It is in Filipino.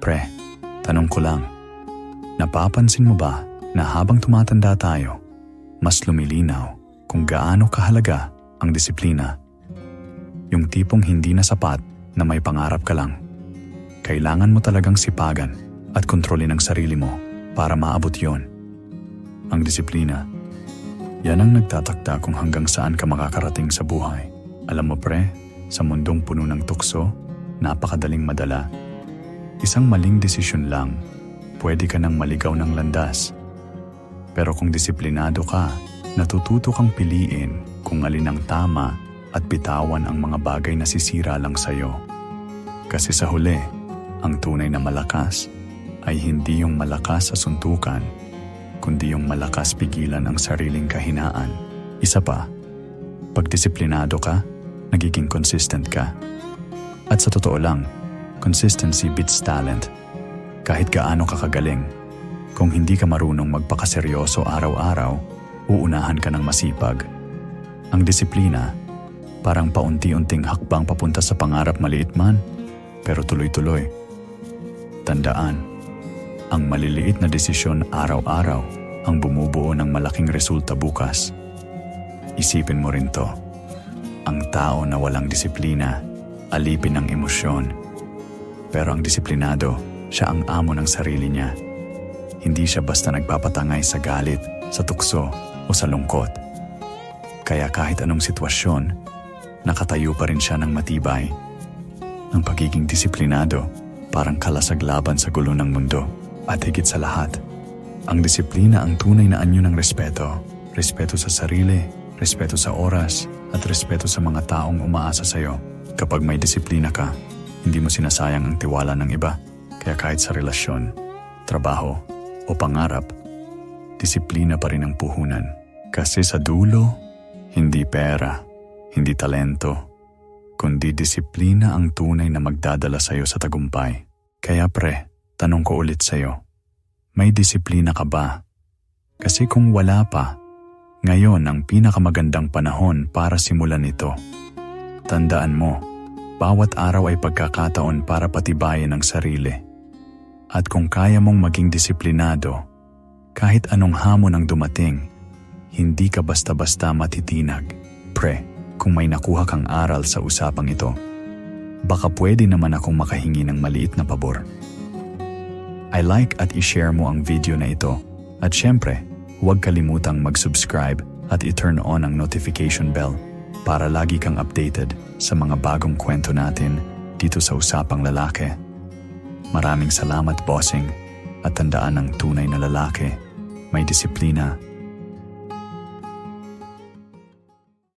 Pre, tanong ko lang, napapansin mo ba na habang tumatanda tayo, mas lumilinaw kung gaano kahalaga ang disiplina? Yung tipong hindi na sapat na may pangarap ka lang. Kailangan mo talagang sipagan at kontrolin ang sarili mo para maabot yon. Ang disiplina, yan ang nagtatakda kung hanggang saan ka makakarating sa buhay. Alam mo pre, sa mundong puno ng tukso, napakadaling madala. Isang maling desisyon lang, pwede ka nang maligaw ng landas. Pero kung disiplinado ka, natututo kang piliin kung alin ang tama at bitawan ang mga bagay na sisira lang sa'yo. Kasi sa huli, ang tunay na malakas ay hindi yung malakas sa suntukan, kundi yung malakas pigilan ang sariling kahinaan. Isa pa, pag disiplinado ka, nagiging consistent ka. At sa totoo lang, consistency beats talent. Kahit gaano ka kagaling, kung hindi ka marunong magpakaseryoso araw-araw, uunahan ka ng masipag. Ang disiplina, parang paunti-unting hakbang papunta sa pangarap maliit man, pero tuloy-tuloy. Tandaan, ang maliliit na desisyon araw-araw ang bumubuo ng malaking resulta bukas. Isipin mo rin to. Ang tao na walang disiplina, alipin ng emosyon. Pero ang disiplinado, siya ang amo ng sarili niya. Hindi siya basta nagpapatangay sa galit, sa tukso o sa lungkot. Kaya kahit anong sitwasyon, nakatayo pa rin siya ng matibay. Ang pagiging disiplinado, parang kalasaglaban sa gulo ng mundo. At higit sa lahat, ang disiplina ang tunay na anyo ng respeto. Respeto sa sarili, respeto sa oras, at respeto sa mga taong umaasa sa'yo. Kapag may disiplina ka, hindi mo sinasayang ang tiwala ng iba. Kaya kahit sa relasyon, trabaho, o pangarap, disiplina pa rin ang puhunan. Kasi sa dulo, hindi pera, hindi talento, kundi disiplina ang tunay na magdadala sa'yo sa tagumpay. Kaya pre, tanong ko ulit sa'yo, may disiplina ka ba? Kasi kung wala pa, ngayon ang pinakamagandang panahon para simulan ito. Tandaan mo, bawat araw ay pagkakataon para patibayin ang sarili. At kung kaya mong maging disiplinado, kahit anong hamon ang dumating, hindi ka basta-basta matitinag. Pre, kung may nakuha kang aral sa usapang ito, baka pwede naman akong makahingi ng maliit na pabor. I like at i-share mo ang video na ito. At syempre, huwag kalimutang mag-subscribe at i-turn on ang notification bell para lagi kang updated sa mga bagong kwento natin dito sa Usapang Lalaki. Maraming salamat bossing at tandaan ng tunay na lalaki. May disiplina,